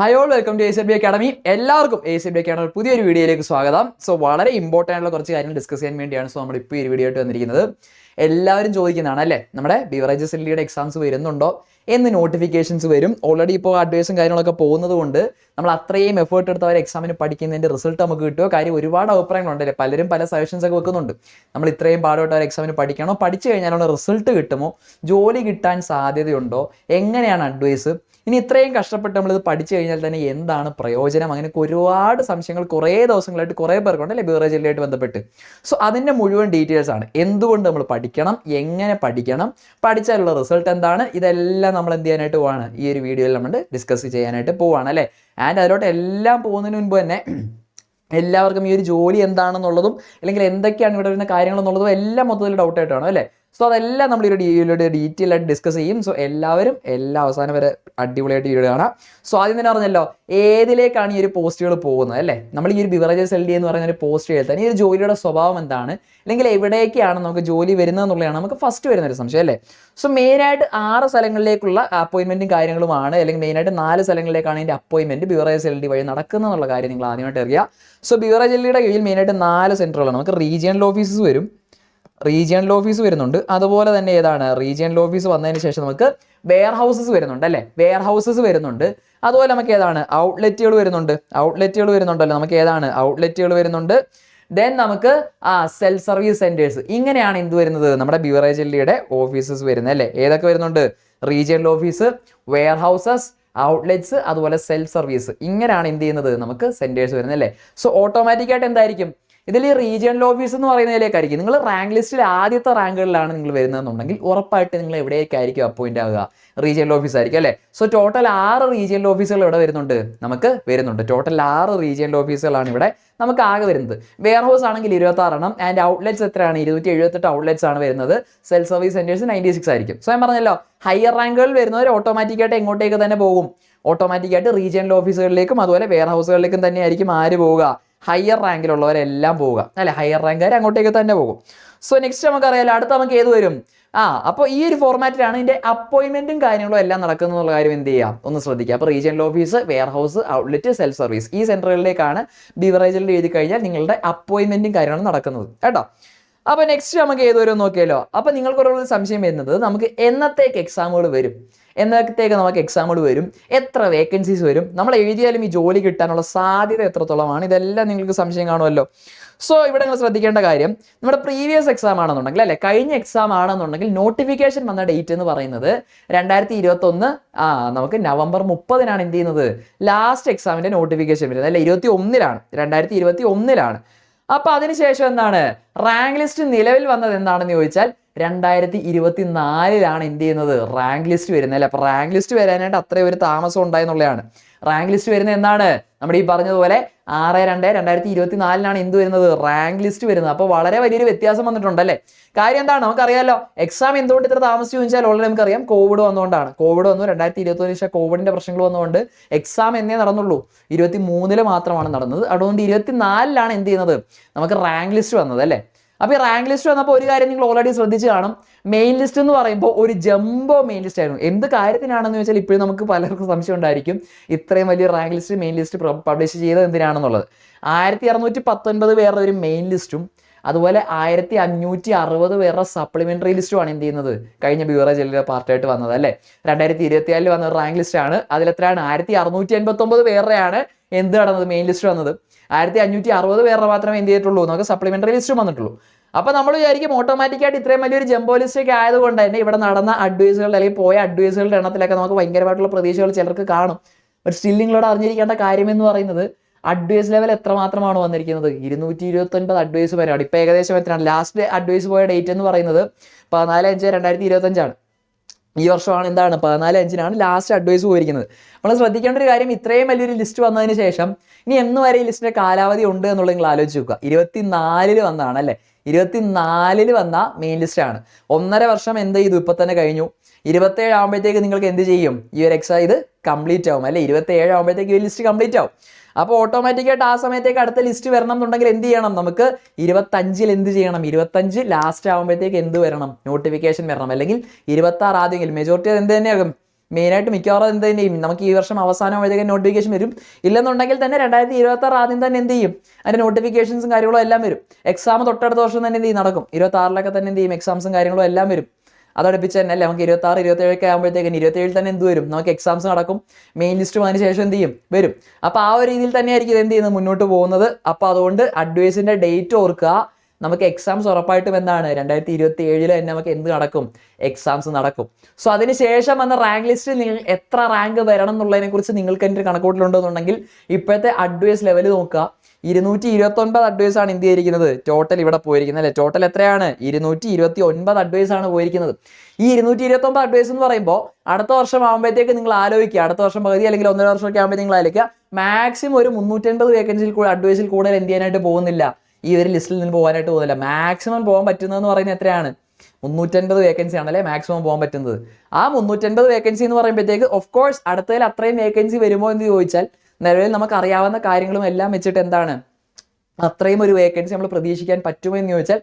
Hi all welcome to A C B academy എല്ലാവർക്കും A C B academy പുതിയൊരു വീഡിയോയിലേക്ക് സ്വാഗതം. സോ വളരെ ഇമ്പോർട്ടന്റ് ആയിട്ടുള്ള കുറച്ച് കാര്യങ്ങൾ ഡിസ്കസ് ചെയ്യാൻ വേണ്ടിയാണ് സോ നമ്മൾ ഇപ്പോൾ ഈ വീഡിയോ ആയിട്ട് വന്നിരിക്കുന്നത്. എല്ലാവരും ചോദിക്കുന്നതാണ് അല്ലേ? നമ്മുടെ ബിവറേജസ് ഡിയുടെ എക്സാംസ് വരുന്നുണ്ടോ എന്ന് നോട്ടിഫിക്കേഷൻസ് വരും. ഓൾറെഡി ഇപ്പോൾ അഡ്വൈസും കാര്യങ്ങളൊക്കെ പോകുന്നത് കൊണ്ട് നമ്മൾ അത്രയും എഫേർട്ട് എടുത്ത് അവർ എക്സാമിന് പഠിക്കുന്നതിന്റെ റിസൾട്ട് നമുക്ക് കിട്ടുമോ കാര്യം ഒരുപാട് അഭിപ്രായങ്ങളുണ്ടല്ലേ പലരും പല സജഷൻസ് ഒക്കെ വെക്കുന്നുണ്ട്. നമ്മൾ ഇത്രയും പാടുപെട്ട് അവർ എക്സാമിന് പഠിക്കണോ? പഠിച്ചു കഴിഞ്ഞാലുള്ള റിസൾട്ട് കിട്ടുമോ? ജോലി കിട്ടാൻ സാധ്യതയുണ്ടോ? എങ്ങനെയാണ് അഡ്വൈസ് ഇനി ഇത്രയും കഷ്ടപ്പെട്ട് നമ്മളിത് പഠിച്ചു കഴിഞ്ഞാൽ തന്നെ എന്താണ് പ്രയോജനം? അങ്ങനെ ഒരുപാട് സംശയങ്ങൾ കുറേ ദിവസങ്ങളായിട്ട് കുറേ പേർക്കുണ്ട് അല്ലെ? ബീവറേജ് ജില്ലയായിട്ട് ബന്ധപ്പെട്ട്. സോ അതിന്റെ മുഴുവൻ ഡീറ്റെയിൽസ് ആണ്. എന്തുകൊണ്ട് നമ്മൾ പഠിക്കണം? എങ്ങനെ പഠിക്കണം? പഠിച്ചാലുള്ള റിസൾട്ട് എന്താണ്? ഇതെല്ലാം നമ്മൾ എന്ത് ചെയ്യാനായിട്ട് പോവാണ്. ഈ ഒരു വീഡിയോയിൽ നമ്മൾ ഡിസ്കസ് ചെയ്യാനായിട്ട് പോവാണ് അല്ലേ? ആൻഡ് അതിലോട്ട് എല്ലാം പോകുന്നതിന് മുൻപ് തന്നെ എല്ലാവർക്കും ഈ ഒരു ജോലി എന്താണെന്നുള്ളതും അല്ലെങ്കിൽ എന്തൊക്കെയാണ് ഇവിടെ വരുന്ന കാര്യങ്ങളെന്നുള്ളതും എല്ലാം മൊത്തത്തിൽ ഡൗട്ട് ആയിട്ടാണ് അല്ലേ? സോ അതെല്ലാം നമ്മൾ ഈ ഒരു വീഡിയോയുടെ ഡീറ്റെയിൽ ആയിട്ട് ഡിസ്കസ് ചെയ്യും. സോ എല്ലാവരും എല്ലാ അവസാനം വരെ അടിപൊളിയായിട്ട് വീഡിയോ കാണാം. സോ ആദ്യം തന്നെ പറഞ്ഞല്ലോ ഏതിലേക്കാണ് ഈ ഒരു പോസ്റ്റുകൾ പോകുന്നത് അല്ലേ? നമ്മൾ ഈ ഒരു ബിവറേജസ് എൽ ഡി എന്ന് പറയുന്ന ഒരു പോസ്റ്റ് എഴുതാൻ ഈ ഒരു ജോലിയുടെ സ്വഭാവം എന്താണ്? അല്ലെങ്കിൽ എവിടേക്കാണ് നമുക്ക് ജോലി വരുന്നത് എന്നുള്ളതാണ് നമുക്ക് ഫസ്റ്റ് വരുന്ന ഒരു സംശയം അല്ലേ? സോ മെയിനായിട്ട് ആറ് സ്ഥലങ്ങളിലേക്കുള്ള അപ്പോയിൻമെന്റും കാര്യങ്ങളുമാണ്. അല്ലെങ്കിൽ മെയിനായിട്ട് നാല് സ്ഥലങ്ങളിലേക്കാണ് ഇതിന്റെ അപ്പോയിൻമെന്റ് ബിവറേജ് എൽ ഡി വഴി നടക്കുന്നത് എന്നുള്ള കാര്യം നിങ്ങൾ ആദ്യമായിട്ട് അറിയുക. സോ ബിവറേജ് എൽ ഡിയുടെ കീഴിൽ മെയിനായിട്ട് നാല് സെന്ററുകളാണ് നമുക്ക് റീജിയണൽ ഓഫീസസ് വരും. റീജിയണൽ ഓഫീസ് വരുന്നുണ്ട്. അതുപോലെ തന്നെ ഏതാണ്? റീജിയണൽ ഓഫീസ് വന്നതിന് ശേഷം നമുക്ക് വെയർ ഹൗസസ് വരുന്നുണ്ട് അല്ലേ? വെയർ ഹൗസസ് വരുന്നുണ്ട്. അതുപോലെ നമുക്ക് ഏതാണ്? ഔട്ട്ലെറ്റുകൾ വരുന്നുണ്ട്. ഔട്ട്ലെറ്റുകൾ വരുന്നുണ്ടല്ലോ. നമുക്ക് ഏതാണ്? ഔട്ട്ലെറ്റുകൾ വരുന്നുണ്ട്. ദെൻ നമുക്ക് ആ സെൽഫ് സർവീസ് സെന്റേഴ്സ് ഇങ്ങനെയാണ് എന്ത് വരുന്നത്? നമ്മുടെ ബിവറേജ് എല്ലിയുടെ ഓഫീസസ് വരുന്നത് അല്ലേ? ഏതൊക്കെ വരുന്നുണ്ട്? Regional office warehouses outlets അതുപോലെ സെൽഫ് സർവീസ് ഇങ്ങനെയാണ് എന്ത് ചെയ്യുന്നത്? നമുക്ക് സെന്റേഴ്സ് വരുന്നത് അല്ലേ? സോ ഓട്ടോമാറ്റിക്കായിട്ട് എന്തായിരിക്കും? ഇതിൽ ഈ റീജിയണൽ ഓഫീസ് എന്ന് പറയുന്നതിലേക്കായിരിക്കും. നിങ്ങൾ റാങ്ക് ലിസ്റ്റിൽ ആദ്യത്തെ റാങ്കുകളിലാണ് നിങ്ങൾ വരുന്നതെന്നുണ്ടെങ്കിൽ ഉറപ്പായിട്ട് നിങ്ങൾ എവിടേക്കായിരിക്കും അപ്പോയിന്റ് ആവുക? റീജിയണൽ ഓഫീസ് ആയിരിക്കും അല്ലേ? സോ ടോട്ടൽ ആറ് റീജിയണൽ ഓഫീസുകൾ ഇവിടെ വരുന്നുണ്ട്. നമുക്ക് വരുന്നുണ്ട്. ടോട്ടൽ ആറ് റീജിയണൽ ഓഫീസുകളാണ് ഇവിടെ നമുക്ക് ആകെ വരുന്നത്. വെയർ ഹൗസ് ആണെങ്കിൽ ആറെണ്ണം ആൻഡ് ഔട്ട്ലെറ്റ്സ് എത്രയാണ്? ഇരുന്നൂറ്റി എഴുപത്തെട്ട് ഔട്ട്ലെറ്റ്സ് ആണ് വരുന്നത്. Self service centres ninety six ആയിരിക്കും. സോ ഞാൻ പറഞ്ഞല്ലോ ഹയർ റാങ്കുകളിൽ വരുന്നവർ ഓട്ടോമാറ്റിക്കായിട്ട് എങ്ങോട്ടേക്ക് തന്നെ പോകും. ഓട്ടോമാറ്റിക്കായിട്ട് റീജിയണൽ ഓഫീസുകളിലേക്കും അതുപോലെ വെയർ ഹൗസുകളിലേക്കും തന്നെയായിരിക്കും ആര് പോവുക? ഹയർ റാങ്കിലുള്ളവരെല്ലാം പോവുക. അല്ലെ? ഹയർ റാങ്കുകാർ അങ്ങോട്ടേക്ക് തന്നെ പോകും. സോ നെക്സ്റ്റ് നമുക്കറിയാലോ അടുത്ത നമുക്ക് ഏത് വരും. ആ അപ്പോൾ ഈ ഒരു ഫോർമാറ്റിലാണ് ഇതിന്റെ അപ്പോയിന്റ്മെന്റും കാര്യങ്ങളും എല്ലാം നടക്കുന്ന കാര്യം എന്ത് ചെയ്യാം? ഒന്ന് ശ്രദ്ധിക്കുക. അപ്പോൾ regional office warehouse outlet self service ഈ സെന്ററുകളിലേക്കാണ് ബിവറേജിൽ എഴുതി കഴിഞ്ഞാൽ നിങ്ങളുടെ അപ്പോയിന്റ്മെന്റും കാര്യങ്ങളും നടക്കുന്നത്. കേട്ടോ? അപ്പോൾ നെക്സ്റ്റ് നമുക്ക് ഏത് വരും നോക്കിയാലോ? അപ്പോൾ നിങ്ങൾക്കൊരു സംശയം വരുന്നത് നമുക്ക് എന്നത്തേക്ക് എക്സാമുകൾ വരും? എന്നത്തേക്ക് നമുക്ക് എക്സാമ്പിൾ വരും? എത്ര വേക്കൻസീസ് വരും? നമ്മൾ എഴുതിയാലും ഈ ജോലി കിട്ടാനുള്ള സാധ്യത എത്രത്തോളമാണ്? ഇതെല്ലാം നിങ്ങൾക്ക് സംശയം കാണുമല്ലോ. സോ ഇവിടെ നിങ്ങൾ ശ്രദ്ധിക്കേണ്ട കാര്യം നമ്മുടെ പ്രീവിയസ് എക്സാം ആണെന്നുണ്ടെങ്കിൽ അല്ലെ? കഴിഞ്ഞ എക്സാം ആണെന്നുണ്ടെങ്കിൽ നോട്ടിഫിക്കേഷൻ വന്ന ഡേറ്റ് എന്ന് പറയുന്നത് രണ്ടായിരത്തി ഇരുപത്തൊന്ന് ആ നമുക്ക് നവംബർ മുപ്പതിനാണ് എന്ത് ചെയ്യുന്നത്? ലാസ്റ്റ് എക്സാമിന്റെ നോട്ടിഫിക്കേഷൻ വരുന്നത്. അല്ലെ? ഇരുപത്തി ഒന്നിലാണ് രണ്ടായിരത്തി ഇരുപത്തി ഒന്നിലാണ് അപ്പൊ അതിനുശേഷം എന്താണ്? റാങ്ക് ലിസ്റ്റ് നിലവിൽ വന്നത് എന്താണെന്ന് ചോദിച്ചാൽ രണ്ടായിരത്തി ഇരുപത്തി നാലിലാണ് എന്ത് ചെയ്യുന്നത്? റാങ്ക് ലിസ്റ്റ് വരുന്നത് അല്ലേ? അപ്പൊ റാങ്ക് ലിസ്റ്റ് വരാനായിട്ട് അത്രയും ഒരു താമസം ഉണ്ടായെന്നുള്ളതാണ് റാങ്ക് ലിസ്റ്റ് വരുന്നത് എന്താണ്? നമ്മുടെ ഈ പറഞ്ഞതുപോലെ ആറ് രണ്ട് രണ്ടായിരത്തി ഇരുപത്തി നാലിനാണ് എന്ത് വരുന്നത്? റാങ്ക് ലിസ്റ്റ് വരുന്നത്. അപ്പോൾ വളരെ വലിയൊരു വ്യത്യാസം വന്നിട്ടുണ്ട് അല്ലേ? കാര്യം എന്താണ്? നമുക്കറിയാമല്ലോ എക്സാം എന്തുകൊണ്ട് ഇത്ര താമസിച്ചു ചോദിച്ചാൽ ഓൾറെഡി നമുക്കറിയാം കോവിഡ് വന്നുകൊണ്ടാണ് കോവിഡ് വന്നു രണ്ടായിരത്തി ഇരുപത്തി ശേഷം കോവിഡിന്റെ പ്രശ്നങ്ങൾ വന്നുകൊണ്ട് എക്സാം എന്നേ നടന്നുള്ളൂ. ഇരുപത്തി മൂന്നിൽ മാത്രമാണ് നടന്നത്. അതുകൊണ്ട് ഇരുപത്തി നാലിലാണ് എന്ത് ചെയ്യുന്നത്? നമുക്ക് റാങ്ക് ലിസ്റ്റ് വന്നത് അല്ലേ? അപ്പോൾ ഈ റാങ്ക് ലിസ്റ്റ് വന്നപ്പോൾ ഒരു കാര്യം നിങ്ങൾ ഓൾറെഡി ശ്രദ്ധിച്ച് കാണും. മെയിൻ ലിസ്റ്റ് എന്ന് പറയുമ്പോൾ ഒരു ജംബോ മെയിൻ ലിസ്റ്റ് ആയിരുന്നു. എന്ത് കാര്യത്തിനാണെന്ന് വെച്ചാൽ ഇപ്പോഴും നമുക്ക് പലർക്കും സംശയം ഉണ്ടായിരിക്കും. ഇത്രയും വലിയ rank list main list publish ചെയ്തത് എന്തിനാണെന്നുള്ളത്. ആയിരത്തി അറുന്നൂറ്റി പത്തൊൻപത് പേരുടെ ഒരു മെയിൻ ലിസ്റ്റും അതുപോലെ ആയിരത്തി അഞ്ഞൂറ്റി അറുപത് പേരുടെ സപ്ലിമെന്ററി ലിസ്റ്റുമാണ് എന്ത് ചെയ്യുന്നത്? കഴിഞ്ഞ ബ്യൂറോ ജില്ലയിലെ പാർട്ടായിട്ട് വന്നത് അല്ലേ? രണ്ടായിരത്തി ഇരുപത്തിയാലിൽ വന്ന റാങ്ക് ലിസ്റ്റാണ് അതിലെത്രയാണ് ആയിരത്തി അറുന്നൂറ്റി എൺപത്തി പേരുടെയാണ് എന്ത് നടന്നത്? മെയിൻ ലിസ്റ്റ് വന്നത്. ആയിരത്തി അഞ്ഞൂറ്റി അറുപത് പേരുടെ മാത്രമേ എന്ത് ചെയ്തിട്ടുള്ളൂ നമുക്ക് സപ്ലിമെന്ററി ലിസ്റ്റ് വന്നിട്ടുള്ളൂ. അപ്പോൾ നമ്മൾ വിചാരിക്കും ഓട്ടോമാറ്റിക്കായിട്ട് ഇത്രയും വലിയൊരു ജംബോ ലിസ്റ്റ് ഒക്കെ ആയതുകൊണ്ട് തന്നെ ഇവിടെ നടന്ന അഡ്വൈസുകളുടെ അല്ലെങ്കിൽ പോയ അഡ്വൈസുകളുടെ എണ്ണത്തിലൊക്കെ നമുക്ക് ഭയങ്കരമായിട്ടുള്ള പ്രതീക്ഷകൾ ചിലർക്ക് കാണും. ബട്ട് സ്റ്റിൽ നിങ്ങളോട് അറിഞ്ഞിരിക്കേണ്ട കാര്യം എന്ന് പറയുന്നത് അഡ്വൈസ് ലെവൽ എത്ര മാത്രമാണ് വന്നിരിക്കുന്നത്? ഇരുന്നൂറ്റി ഇരുപത്തൊൻപത് അഡ്വൈസ് വരെയാണ്. ഇപ്പോൾ ഏകദേശം എത്രയാണ്? ലാസ്റ്റ് അഡ്വൈസ് പോയ ഡേറ്റ് എന്ന് പറയുന്നത് പതിനാല് അഞ്ച് രണ്ടായിരത്തി ഇരുപത്തഞ്ചാണ് ഈ വർഷമാണ് എന്താണ്? പതിനാല് അഞ്ചിനാണ് ലാസ്റ്റ് അഡ്വൈസ് പോയിരിക്കുന്നത്. നമ്മൾ ശ്രദ്ധിക്കേണ്ട ഒരു കാര്യം ഇത്രയും വലിയൊരു ലിസ്റ്റ് വന്നതിന് ശേഷം ഇനി എന്ന് വരെ ഈ ലിസ്റ്റിന്റെ കാലാവധി ഉണ്ട് എന്നുള്ളത് നിങ്ങൾ ആലോചിച്ച് നോക്കുക. ഇരുപത്തിനാലിൽ വന്നതാണ് അല്ലേ? ഇരുപത്തിനാലിൽ വന്ന മെയിൻ ലിസ്റ്റ് ആണ്. ഒന്നര വർഷം എന്ത് ചെയ്തു? ഇപ്പൊ തന്നെ കഴിഞ്ഞു. ഇരുപത്തേഴ് ആകുമ്പോഴത്തേക്ക് നിങ്ങൾക്ക് എന്ത് ചെയ്യും? ഈ ഒരു എക്സാം ഇത് കംപ്ലീറ്റ് ആവും അല്ലെ? ഇരുപത്തേഴ് ആകുമ്പോഴത്തേക്ക് ഈ ലിസ്റ്റ് കംപ്ലീറ്റ് ആവും. അപ്പോൾ ഓട്ടോമാറ്റിക്കായിട്ട് ആ സമയത്തേക്ക് അടുത്ത ലിസ്റ്റ് വരണം എന്നുണ്ടെങ്കിൽ എന്ത് ചെയ്യണം? നമുക്ക് ഇരുപത്തഞ്ചിൽ എന്ത് ചെയ്യണം? ഇരുപത്തഞ്ച് ലാസ്റ്റ് ആകുമ്പോഴത്തേക്ക് എന്ത് വരണം? നോട്ടിഫിക്കേഷൻ വരണം. അല്ലെങ്കിൽ ഇരുപത്തി ആറ് ആദ്യമെങ്കിലും മെജോറിറ്റി എന്ത് തന്നെയാകും? മെയിനായിട്ട് മിക്കവാറും എന്ത് ചെയ്യും. നമുക്ക് ഈ വർഷം അവസാനം വഴിയൊക്കെ നോട്ടിഫിക്കേഷൻ വരും. ഇല്ലെന്നുണ്ടെങ്കിൽ തന്നെ രണ്ടായിരത്തി ഇരുപത്തി ആറ് ആദ്യം തന്നെ എന്ത് ചെയ്യും? അതിന്റെ നോട്ടിഫിക്കേഷൻസും കാര്യങ്ങളും എല്ലാം വരും. എക്സാം തൊട്ടടുത്ത വർഷം തന്നെ എന്ത് ചെയ്യും? നടക്കും. ഇരുപത്തി ആറിലൊക്കെ തന്നെ എന്ത് ചെയ്യും? എക്സാംസും കാര്യങ്ങളും എല്ലാം വരും. അതടുപ്പിച്ച് തന്നെ അല്ലേ? നമുക്ക് ഇരുപത്തി ആറ് ഇരുപത്തേഴൊക്കെ ആകുമ്പോഴത്തേക്കും ഇരുപത്തേഴിൽ തന്നെ എന്ത് വരും? നമുക്ക് എക്സാംസ് നടക്കും. മെയിൻ ലിസ്റ്റ് വന്നതിന് ശേഷം എന്ത് ചെയ്യും? വരും. അപ്പോൾ ആ ഒരു രീതിയിൽ തന്നെയായിരിക്കും ഇത് എന്ത് ചെയ്യുന്നത്? മുന്നോട്ട് പോകുന്നത്. അപ്പോൾ അതുകൊണ്ട് അഡ്വൈസിന്റെ ഡേറ്റ് ഓർക്കുക. നമുക്ക് എക്സാംസ് ഉറപ്പായിട്ടും എന്താണ്? രണ്ടായിരത്തി ഇരുപത്തി ഏഴിൽ തന്നെ നമുക്ക് എന്ത് നടക്കും? എക്സാംസ് നടക്കും. സോ അതിനുശേഷം വന്ന റാങ്ക് ലിസ്റ്റിൽ നിങ്ങൾ എത്ര റാങ്ക് വരണം എന്നുള്ളതിനെ കുറിച്ച് നിങ്ങൾക്ക് എന്റെ കണക്കൂട്ടിലുണ്ടെന്നുണ്ടെങ്കിൽ ഇപ്പോഴത്തെ അഡ്വൈസ് ലെവൽ നോക്കുക. ഇരുന്നൂറ്റി ഇരുപത്തി ഒൻപത് അഡ്വൈസ് ആണ് ഇന്ത്യ ഇരിക്കുന്നത്. ടോട്ടൽ ഇവിടെ പോയിരിക്കുന്നത് അല്ലെ? ടോട്ടൽ എത്രയാണ്? ഇരുന്നൂറ്റി ഇരുപത്തി ഒൻപത് അഡ്വൈസ് ആണ് പോയിരിക്കുന്നത്. ഈ ഇരുന്നൂറ്റി ഇരുപത്തി ഒമ്പത് അഡ്വൈസ് എന്ന് പറയുമ്പോൾ അടുത്ത വർഷം ആകുമ്പോഴത്തേക്ക് നിങ്ങൾ ആലോചിക്കുക. അടുത്ത വർഷം പകുതി അല്ലെങ്കിൽ ഒന്നര വർഷമൊക്കെ ആകുമ്പോൾ നിങ്ങൾ ആലോചിക്കുക. മാക്സിമം ഒരു മുന്നൂറ്റൻപത് വേക്കൻസിയിൽ കൂടെ അഡ്വൈസിൽ കൂടുതൽ എന്ത് ചെയ്യാനായിട്ട് പോകുന്നില്ല. ഈ ഒരു ലിസ്റ്റിൽ നിന്ന് പോകാനായിട്ട് പോകുന്നില്ല. മാക്സിമം പോകാൻ പറ്റുന്നതെന്ന് പറയുന്നത് എത്രയാണ്? മുന്നൂറ്റൻപത് വേക്കൻസി ആണല്ലേ മാക്സിമം പോകാൻ പറ്റുന്നത്. ആ മുന്നൂറ്റൻപത് വേക്കൻസി എന്ന് പറയുമ്പോഴത്തേക്ക് ഓഫ് കോഴ്സ് അടുത്തതിൽ അത്രയും വേക്കൻസി വരുമോ എന്ന് ചോദിച്ചാൽ നിലവിൽ നമുക്ക് അറിയാവുന്ന കാര്യങ്ങളും എല്ലാം വെച്ചിട്ട് എന്താണ്? അത്രയും ഒരു വേക്കൻസി നമ്മൾ പ്രതീക്ഷിക്കാൻ പറ്റുമോ എന്ന് ചോദിച്ചാൽ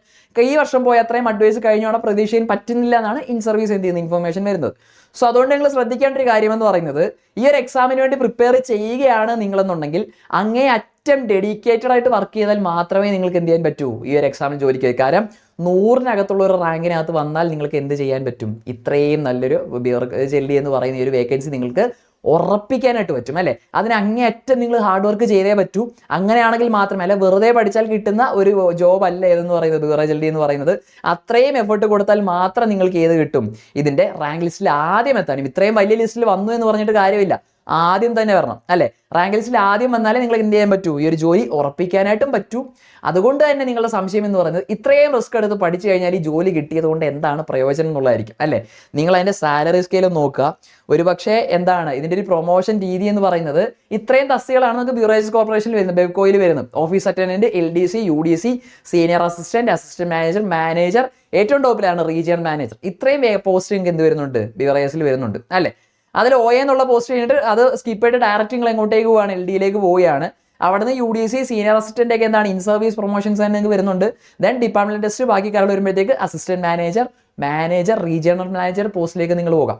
ഈ വർഷം പോയി അത്രയും അഡ്വൈസ് കഴിഞ്ഞോടെ പ്രതീക്ഷിക്കാൻ പറ്റുന്നില്ല എന്നാണ് ഇൻ സർവീസ് എന്ത് ചെയ്യുന്ന ഇൻഫർമേഷൻ വരുന്നത്. സോ അതുകൊണ്ട് നിങ്ങൾ ശ്രദ്ധിക്കേണ്ട ഒരു കാര്യം എന്ന് പറയുന്നത് ഈ ഒരു എക്സാമിന് വേണ്ടി പ്രിപ്പയർ ചെയ്യുകയാണ് നിങ്ങളെന്നുണ്ടെങ്കിൽ അങ്ങേ അറ്റം ഡെഡിക്കേറ്റഡ് ആയിട്ട് വർക്ക് ചെയ്താൽ മാത്രമേ നിങ്ങൾക്ക് എന്ത് ചെയ്യാൻ പറ്റൂ? ഈ ഒരു എക്സാമിന് ജോലിക്ക് കാരണം നൂറിനകത്തുള്ള ഒരു റാങ്കിനകത്ത് വന്നാൽ നിങ്ങൾക്ക് എന്ത് ചെയ്യാൻ പറ്റും? ഇത്രയും നല്ലൊരു ജെല്ലി എന്ന് പറയുന്ന ഒരു വേക്കൻസി നിങ്ങൾക്ക് ഉറപ്പിക്കാനായിട്ട് പറ്റും അല്ലേ? അതിന് അങ്ങേയറ്റം നിങ്ങൾ ഹാർഡ് വർക്ക് ചെയ്തേ പറ്റൂ. അങ്ങനെയാണെങ്കിൽ മാത്രമേ അല്ല? വെറുതെ പഠിച്ചാൽ കിട്ടുന്ന ഒരു ജോബ് അല്ല ഏതെന്ന് പറയുന്നത്? ജെല്ലി എന്ന് പറയുന്നത്. അത്രയും എഫേർട്ട് കൊടുത്താൽ മാത്രം നിങ്ങൾക്ക് ഏത് കിട്ടും? ഇതിന്റെ റാങ്ക് ലിസ്റ്റിൽ ആദ്യം എത്താനും. ഇത്രയും വലിയ ലിസ്റ്റിൽ വന്നു എന്ന് പറഞ്ഞിട്ട് കാര്യമില്ല. ആദ്യം തന്നെ വരണം അല്ലേ? റാങ്ക് ലിസ്റ്റിൽ ആദ്യം വന്നാലേ നിങ്ങൾ എന്ത് ചെയ്യാൻ പറ്റൂ? ഈ ഒരു ജോലി ഉറപ്പിക്കാനായിട്ടും പറ്റൂ. അതുകൊണ്ട് തന്നെ നിങ്ങളുടെ സംശയം എന്ന് പറയുന്നത് ഇത്രയും റിസ്ക് എടുത്ത് പഠിച്ചു കഴിഞ്ഞാൽ ഈ ജോലി കിട്ടിയത് കൊണ്ട് എന്താണ് പ്രയോജനം എന്നുള്ളതായിരിക്കും അല്ലേ? നിങ്ങൾ അതിന്റെ സാലറി സ്കെയിൽ നോക്കുക. ഒരു പക്ഷേ എന്താണ്? ഇതിന്റെ ഒരു പ്രൊമോഷൻ രീതി എന്ന് പറയുന്നത് ഇത്രയും തസ്തികളാണ് നമുക്ക് ബ്യൂറേജ് കോർപ്പറേഷനിൽ വരുന്നത് ബെബ്കോയിൽ വരുന്നത്. Office attendant L D C U D C senior assistant assistant manager manager ഏറ്റവും ടോപ്പിലാണ് റീജിയൺ മാനേജർ ഇത്രയും പോസ്റ്റ് നിങ്ങൾക്ക് എന്ത് വരുന്നുണ്ട്? ബിവറേസിൽ വരുന്നുണ്ട് അല്ലേ? അതിൽ ഒ എന്നുള്ള പോസ്റ്റ് കഴിഞ്ഞിട്ട് അത് സ്കിപ്പ് ചെയ്തിട്ട് ഡയറക്റ്റ് നിങ്ങൾ എങ്ങോട്ടേക്ക് പോവുകയാണ് എൽ ഡിയിലേക്ക് പോവുകയാണ്. അവിടുന്ന് U D C senior assistant ഒക്കെ എന്താണ്? ഇൻ സർവീസ് പ്രൊമോഷൻസ് തന്നെ വരുന്നുണ്ട്. ദെൻ ഡിപ്പാർട്ട്മെന്റ് ടെസ്റ്റ് ബാക്കി കാര്യങ്ങൾ വരുമ്പോഴത്തേക്ക് assistant manager manager regional manager പോസ്റ്റിലേക്ക് നിങ്ങൾ പോകാം.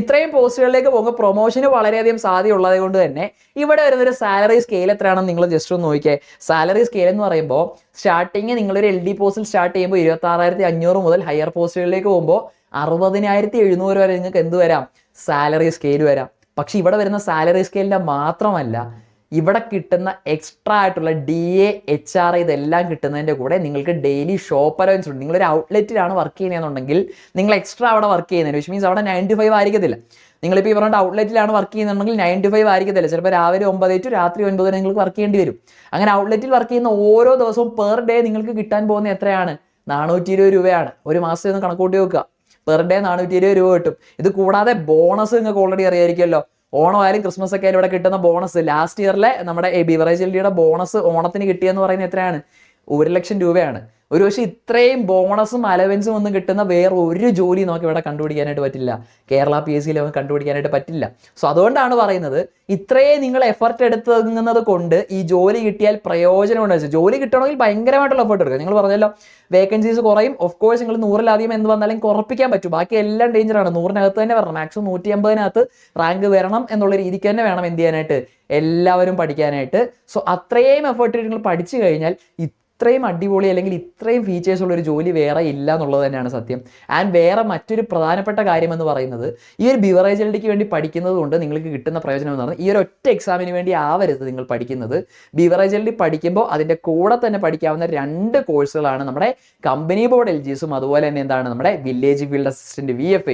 ഇത്രയും പോസ്റ്റുകളിലേക്ക് പോകുമ്പോൾ പ്രൊമോഷന് വളരെയധികം സാധ്യതയുള്ളത് കൊണ്ട് തന്നെ ഇവിടെ വരുന്നൊരു സാലറി സ്കെയിൽ എത്രയാണെന്ന് നിങ്ങൾ ജസ്റ്റ് ഒന്ന് നോക്കിയേ സാലറി സ്കെയിൽ എന്ന് പറയുമ്പോൾ സ്റ്റാർട്ടിങ് നിങ്ങളൊരു എൽ ഡി പോസ്റ്റിൽ സ്റ്റാർട്ട് ചെയ്യുമ്പോൾ ഇരുപത്തി അഞ്ഞൂറ് മുതൽ ഹയർ പോസ്റ്റുകളിലേക്ക് പോകുമ്പോൾ അറുപതിനായിരത്തി എഴുന്നൂറ് വരെ നിങ്ങൾക്ക് എന്ത് വരാം? സാലറി സ്കെയിൽ വരാം. പക്ഷെ ഇവിടെ വരുന്ന സാലറി സ്കെയിലിന്റെ മാത്രമല്ല ഇവിടെ കിട്ടുന്ന എക്സ്ട്രാ ആയിട്ടുള്ള ഡി എ എച്ച് ആർ ഇതെല്ലാം കിട്ടുന്നതിന്റെ കൂടെ നിങ്ങൾക്ക് ഡെയിലി ഷോപ്പ് അലവൻസ് ഉണ്ട്. നിങ്ങളൊരു ഔട്ട്ലെറ്റിലാണ് വർക്ക് ചെയ്യുന്നതെന്നുണ്ടെങ്കിൽ നിങ്ങൾ എക്സ്ട്രാ അവിടെ വർക്ക് ചെയ്യുന്നതിന് വിച്ച് മീൻസ് അവിടെ നയന്റി ഫൈവ് ആയിരിക്കത്തില്ല. നിങ്ങളിപ്പോൾ ഈ പറഞ്ഞ ഔട്ട്ലെറ്റിലാണ് വർക്ക് ചെയ്യുന്നുണ്ടെങ്കിൽ നയന്റി ഫൈവ് ആയിരിക്കത്തില്ല. ചിലപ്പോൾ രാവിലെ ഒമ്പത് ടു രാത്രി ഒൻപത് വരെ നിങ്ങൾക്ക് വർക്ക് ചെയ്യേണ്ടി വരും. അങ്ങനെ ഔട്ട്ലെറ്റിൽ വർക്ക് ചെയ്യുന്ന ഓരോ ദിവസവും പെർ ഡേ നിങ്ങൾക്ക് കിട്ടാൻ പോകുന്ന എത്രയാണ്? നാനൂറ്റി ഇരുപത് രൂപയാണ്. ഒരു മാസത്തിൽ ഒന്ന് കണക്കൂട്ടി വെക്കുക പെർ ഡേ നാനൂറ്റി ഇരുപത് രൂപ കിട്ടും. ഇത് കൂടാതെ ബോണസ് നിങ്ങൾക്ക് ഓൾറെഡി അറിയായിരിക്കുമല്ലോ. ഓണം ആയാലും ക്രിസ്മസ് ഒക്കെ ആയാലും ഇവിടെ കിട്ടുന്ന ബോണസ് ലാസ്റ്റ് ഇയറിലെ നമ്മുടെ ബിവറേജ് എൽ ബോണസ് ഓണത്തിന് കിട്ടിയെന്ന് പറയുന്നത് എത്രയാണ്? ഒരു ലക്ഷം രൂപയാണ്. ഒരു പക്ഷേ ഇത്രയും ബോണസും അലവൻസും ഒന്നും കിട്ടുന്ന വേറെ ഒരു ജോലി നമുക്ക് ഇവിടെ കണ്ടുപിടിക്കാനായിട്ട് പറ്റില്ല. കേരള പി എസ് സിയിൽ കണ്ടുപിടിക്കാനായിട്ട് പറ്റില്ല. സോ അതുകൊണ്ടാണ് പറയുന്നത് ഇത്രയും നിങ്ങൾ എഫർട്ട് എടുത്തുന്നത് കൊണ്ട് ഈ ജോലി കിട്ടിയാൽ പ്രയോജനമുണ്ട് വെച്ചാൽ ജോലി കിട്ടണമെങ്കിൽ ഭയങ്കരമായിട്ടുള്ള എഫർട്ട് എടുക്കുക. നിങ്ങൾ പറഞ്ഞല്ലോ വേക്കൻസീസ് കുറയും. ഓഫ് കോഴ്സ് നിങ്ങൾ നൂറിലധികം എന്ന് വന്നാലും കുറപ്പിക്കാൻ പറ്റും. ബാക്കി എല്ലാം ഡേഞ്ചറാണ് നൂറിനകത്ത് തന്നെ വരണം. മാക്സിമം നൂറ്റി അമ്പതിനകത്ത് റാങ്ക് വരണം എന്നുള്ള രീതിക്ക് തന്നെ വേണം എന്ത് ചെയ്യാനായിട്ട്? എല്ലാവരും പഠിക്കാനായിട്ട്. സോ അത്രയും എഫേർട്ട് നിങ്ങൾ പഠിച്ചു കഴിഞ്ഞാൽ ഇത്രയും അടിപൊളി അല്ലെങ്കിൽ ഇത്രയും ഫീച്ചേഴ്സ് ഒരു ജോലി വേറെ ഇല്ല എന്നുള്ളത് തന്നെയാണ് സത്യം. ആൻഡ് വേറെ മറ്റൊരു പ്രധാനപ്പെട്ട കാര്യം എന്ന് പറയുന്നത് ഈ ഒരു ബിവറേജ് വേണ്ടി പഠിക്കുന്നത് കൊണ്ട് നിങ്ങൾക്ക് കിട്ടുന്ന പ്രയോജനം എന്ന് പറഞ്ഞാൽ ഈ ഒരു ഒറ്റ എക്സാമിന് വേണ്ടി ആവരുത് നിങ്ങൾ പഠിക്കുന്നത്. ബിവറേജ് പഠിക്കുമ്പോൾ അതിന്റെ കൂടെ തന്നെ പഠിക്കാവുന്ന രണ്ട് കോഴ്സുകളാണ് നമ്മുടെ കമ്പനി ബോർഡ് എൽ ജിസും അതുപോലെ തന്നെ എന്താണ് നമ്മുടെ village field assistant V F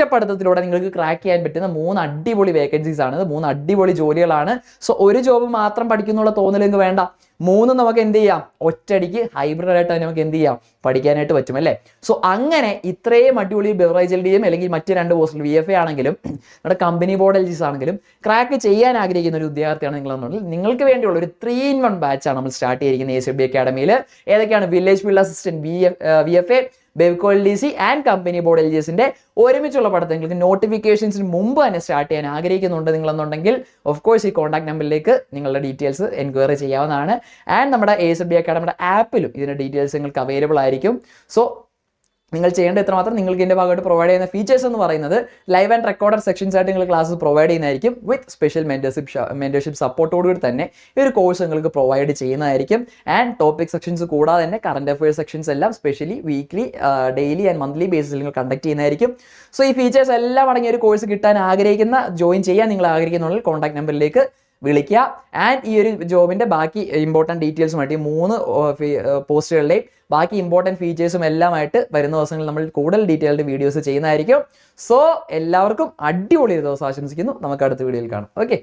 ഐയും പഠിത്തത്തിലൂടെ നിങ്ങൾക്ക് ക്രാക്ക് ചെയ്യാൻ പറ്റുന്ന മൂന്ന് അടിപൊളി വേക്കൻസീസ് ആണ്. മൂന്ന് അടിപൊളി ജോലികളാണ്. സോ ഒരു ജോബ് മാത്രം പഠിക്കുന്നുള്ള നിങ്ങൾക്ക് വേണ്ട. മൂന്ന് നമുക്ക് എന്ത് ചെയ്യാം? ഒറ്റടിക്ക് ഹൈബ്രിഡ് ആയിട്ട് തന്നെ നമുക്ക് എന്ത് ചെയ്യാം? പഠിക്കാനായിട്ട് പറ്റും അല്ലേ? സോ അങ്ങനെ ഇത്രയും അടിപൊളി ബെവറേജ് എൽ ഡിയും അല്ലെങ്കിൽ മറ്റ് രണ്ട് പോസ്റ്റിൽ വി എഫ് എ ആണെങ്കിലും നമ്മുടെ കമ്പനി ബോർഡ് എൽ ജിസ് ആണെങ്കിലും ക്രാക്ക് ചെയ്യാൻ ആഗ്രഹിക്കുന്ന ഒരു ഉദ്യോഗാർത്ഥിയാണ് നിങ്ങളെന്നുണ്ടെങ്കിൽ നിങ്ങൾക്ക് വേണ്ടിയുള്ള ഒരു ത്രീ ഇൻ വൺ ബാച്ചാണ് നമ്മൾ സ്റ്റാർട്ട് ചെയ്തിരിക്കുന്നത് എ സി ബി അക്കാഡമിയിൽ ഏതൊക്കെയാണ്? Village field assistant V F A Bevco L D C and company board L G എസിന്റെ ഒരുമിച്ചുള്ള പഠിത്തം നിങ്ങൾക്ക് നോട്ടിഫിക്കേഷൻസിന് മുമ്പ് തന്നെ സ്റ്റാർട്ട് ചെയ്യാൻ ആഗ്രഹിക്കുന്നുണ്ട് നിങ്ങളെന്നുണ്ടെങ്കിൽ ഓഫ് കോഴ്സ് ഈ കോൺടാക്ട് നമ്പറിലേക്ക് നിങ്ങളുടെ ഡീറ്റെയിൽസ് എൻക്വയറി ചെയ്യാവുന്നതാണ്. ആൻഡ് നമ്മുടെ എ എസ് ബി അക്കാഡമിയുടെ ആപ്പിലും ഇതിന്റെ ഡീറ്റെയിൽസ് നിങ്ങൾക്ക് അവൈലബിൾ ആയിരിക്കും. സോ നിങ്ങൾ ചെയ്യേണ്ട എത്രമാത്രം നിങ്ങൾക്ക് ഇതിന്റെ ഭാഗമായിട്ട് പ്രൊവൈഡ് ചെയ്യുന്ന ഫീച്ചേഴ്സ് എന്ന് പറയുന്നത് ലൈവ് ആൻഡ് റെക്കോർഡർ സെക്ഷൻസ് ആയിട്ട് നിങ്ങൾ ക്ലാസ് പ്രൊവൈഡ് ചെയ്യുന്നതായിരിക്കും. വിത്ത് സ്പെഷ്യൽ മെന്റർഷിപ്പ് മെന്റർഷിപ്പ് സപ്പോർട്ടോടുകൂടി തന്നെ ഈ ഒരു കോഴ്സ് നിങ്ങൾക്ക് പ്രൊവൈഡ് ചെയ്യുന്നതായിരിക്കും. ആൻഡ് ടോപ്പിക് സെക്ഷൻസ് കൂടാതെ തന്നെ കറണ്ട് അഫയേഴ്സ് സെക്ഷൻസ് എല്ലാം specially weekly daily and monthly ബേസിൽ നിങ്ങൾ കണ്ടക്ട് ചെയ്യുന്നതായിരിക്കും. സോ ഈ ഫീച്ചേഴ്സ് എല്ലാം അടങ്ങിയ ഒരു കോഴ്സ് കിട്ടാൻ ആഗ്രഹിക്കുന്ന ജോയിൻ ചെയ്യാൻ നിങ്ങൾ ആഗ്രഹിക്കുന്നുള്ളിൽ കോൺടാക്ട് നമ്പറിലേക്ക് വിളിക്കുക. ആൻഡ് ഈ ഒരു ജോബിന്റെ ബാക്കി ഇമ്പോർട്ടന്റ് ഡീറ്റെയിൽസുമായിട്ട് ഈ മൂന്ന് പോസ്റ്റുകളുടെയും ബാക്കി ഇമ്പോർട്ടന്റ് ഫീച്ചേഴ്സും എല്ലാമായിട്ട് വരുന്ന ദിവസങ്ങളിൽ നമ്മൾ കൂടുതൽ ഡീറ്റെയിൽഡ് വീഡിയോസ് ചെയ്യുന്നതായിരിക്കും. സോ എല്ലാവർക്കും അടിപൊളി ഒരു ദിവസം ആശംസിക്കുന്നു. നമുക്ക് അടുത്ത വീഡിയോയിൽ കാണാം. ഓക്കെ